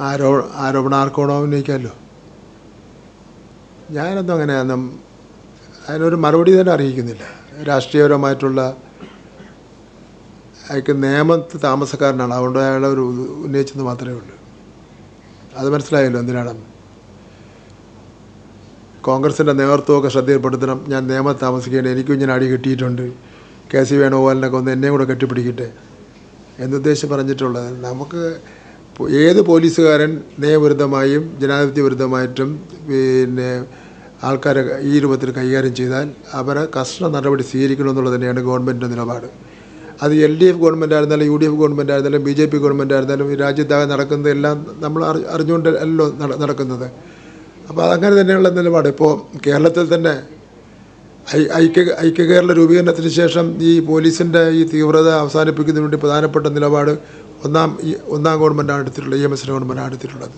ആരോ ആരോപണം ആർക്കോണോ ഉന്നയിക്കാമല്ലോ ഞാനൊന്നും അങ്ങനെ ഒന്നും അതിനൊരു മറുപടി തന്നെ അറിയിക്കുന്നില്ല. രാഷ്ട്രീയപരമായിട്ടുള്ള അയാൾക്ക് നിയമത്ത് താമസക്കാരനാണ്. അതുകൊണ്ട് അയാളെ ഒരു ഉന്നയിച്ചെന്ന് മാത്രമേ ഉള്ളൂ. അത് മനസ്സിലായല്ലോ എന്തിനാണ് കോൺഗ്രസിന്റെ നേതൃത്വമൊക്കെ ശ്രദ്ധയിൽപ്പെടുത്തണം. ഞാൻ നിയമത്ത് താമസിക്കേണ്ട എനിക്കും ഇങ്ങനെ അടി കിട്ടിയിട്ടുണ്ട്. കെ സി വേണുഗോപാലിനൊക്കെ ഒന്ന് എന്നെയും കൂടെ കെട്ടിപ്പിടിക്കട്ടെ. എന്നുദ്ദേശിച്ച് പറഞ്ഞിട്ടുള്ളത്. നമുക്ക് ഏത് പോലീസുകാരൻ നിയമവിരുദ്ധമായും ജനാധിപത്യ വിരുദ്ധമായിട്ടും പിന്നെ ആൾക്കാരെ ഈ രൂപത്തിൽ കൈകാര്യം ചെയ്താൽ അവരെ കർശന നടപടി സ്വീകരിക്കണമെന്നുള്ളത് തന്നെയാണ് ഗവൺമെന്റിന്റെ നിലപാട്. അത് എൽ ഡി എഫ് ഗവൺമെന്റ് ആയിരുന്നാലും യു ഡി എഫ് ഗവൺമെന്റ് ആയിരുന്നാലും ബി ജെ പി ഗവൺമെന്റ് ആയിരുന്നാലും ഈ രാജ്യത്താകെ നടക്കുന്നതെല്ലാം നമ്മൾ അറി അറിഞ്ഞുകൊണ്ട് അല്ലല്ലോ നടക്കുന്നത്. അപ്പോൾ അതങ്ങനെ തന്നെയുള്ള നിലപാട്. ഇപ്പോൾ കേരളത്തിൽ തന്നെ ഐക്യ ഐക്യ കേരള രൂപീകരണത്തിന് ശേഷം ഈ പോലീസിന്റെ ഈ തീവ്രത അവസാനിപ്പിക്കുന്നതിന് വേണ്ടി പ്രധാനപ്പെട്ട നിലപാട് ഒന്നാം ഈ ഒന്നാം ഗവൺമെന്റാണ് എടുത്തിട്ടുള്ളത് ഇ എം എസിന്റെ ഗവൺമെന്റാണ് എടുത്തിട്ടുള്ളത്.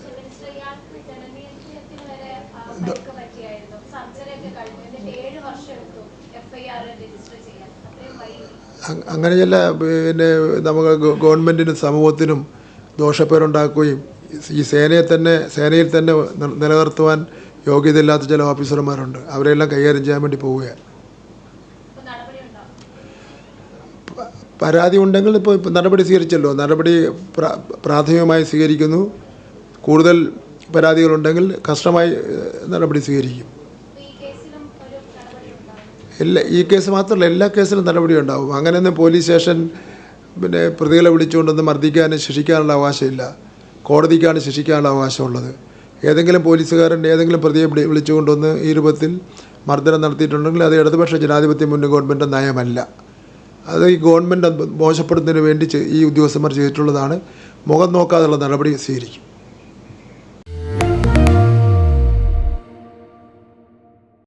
അങ്ങനെ ചില പിന്നെ നമുക്ക് ഗവൺമെന്റിനും സമൂഹത്തിനും ദോഷപ്പേരുണ്ടാക്കുകയും ഈ സേനയെ തന്നെ സേനയിൽ തന്നെ നിലനിർത്തുവാൻ യോഗ്യതയില്ലാത്ത ചില ഓഫീസർമാരുണ്ട്. അവരെല്ലാം കൈകാര്യം ചെയ്യാൻ വേണ്ടി പോവുകയാണ് ഇപ്പൊ നടപടി ഉണ്ടാവും പരാതി ഉണ്ടെങ്കിൽ ഇപ്പോൾ നടപടി സ്വീകരിച്ചല്ലോ. നടപടി പ്രാഥമികമായി സ്വീകരിക്കുന്നു. കൂടുതൽ പരാതികളുണ്ടെങ്കിൽ ഏഹ്, നടപടി സ്വീകരിക്കും. എല്ലാ ഈ കേസ് മാത്രമല്ല എല്ലാ കേസിലും നടപടി ഉണ്ടാവും. അങ്ങനെയൊന്നും പോലീസ് സ്റ്റേഷൻ പിന്നെ പ്രതികളെ വിളിച്ചുകൊണ്ടൊന്നും മർദ്ദിക്കാനും ശിക്ഷിക്കാനുള്ള അവകാശമില്ല. കോടതിക്കാണ് ശിക്ഷിക്കാനുള്ള അവകാശമുള്ളത്. ഏതെങ്കിലും പോലീസുകാരൻ ഏതെങ്കിലും പ്രതിയെ വിളി വിളിച്ചുകൊണ്ടൊന്ന് ഈ രൂപത്തിൽ മർദ്ദനം നടത്തിയിട്ടുണ്ടെങ്കിൽ അത് ഇടതുപക്ഷ ജനാധിപത്യ മുന്നണി ഗവൺമെന്റ് നയമല്ല. അത് ഈ ഗവൺമെന്റ് മോശപ്പെടുന്നതിന് വേണ്ടി ഈ ഉദ്യോഗസ്ഥന്മാർ ചെയ്തിട്ടുള്ളതാണ്. മുഖം നോക്കാതെയുള്ള നടപടി സ്വീകരിക്കും.